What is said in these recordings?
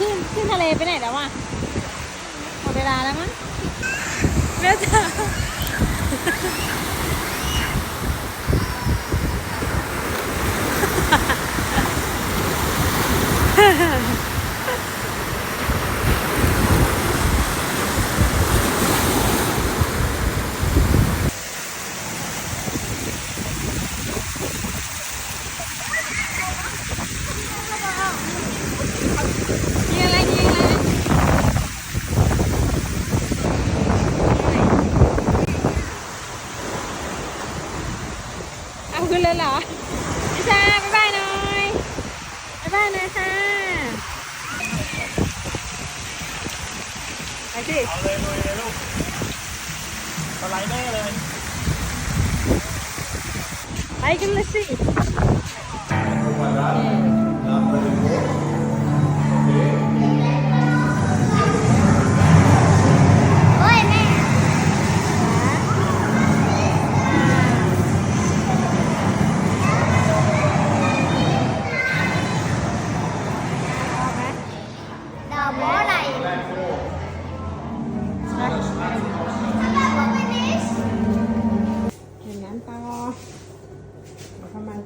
ขึ้นขึ้นทะเลไปไหนแล้ววะหมดเวลาแล้วมั้งแม่จ๋ายิงอะไรยิงอะไร เอาขึ้นเลยเหรอพี่ชาบ๊ายบายหน่อยบ๊ายบายหน่อยค่ะไปสิเอาเลยลุยเลยลูกสไลเดอร์เลย ไปกันเลยสิ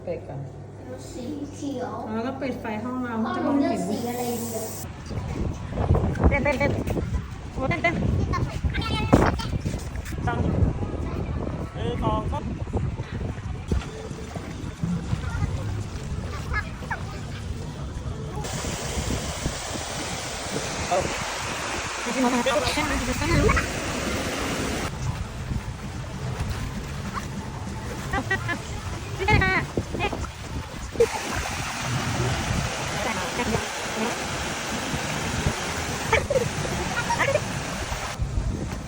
เราเข้ามาเปิดก่อนสีเขียวเราต้องปิดไฟห้องเราพ่อจะหมนูองเลือเห็กนสีอะไรดีอะเต้นเต้นเต้นโอ้เต้นเต้นต้องเออทองครับที่มองเต้นเต้นเต้นรู้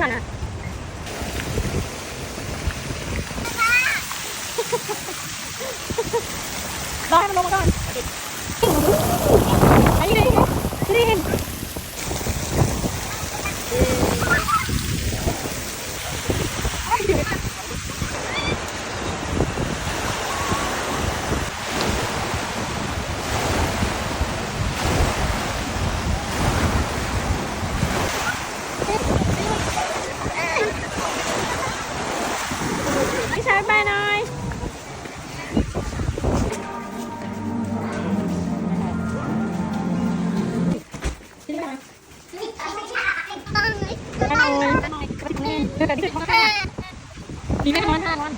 Các! ไปหน่อยไปหน่อยไปหน่อยเดี๋ยวเดี๋ยวดี๋ยวดีแม่นอนท่านอน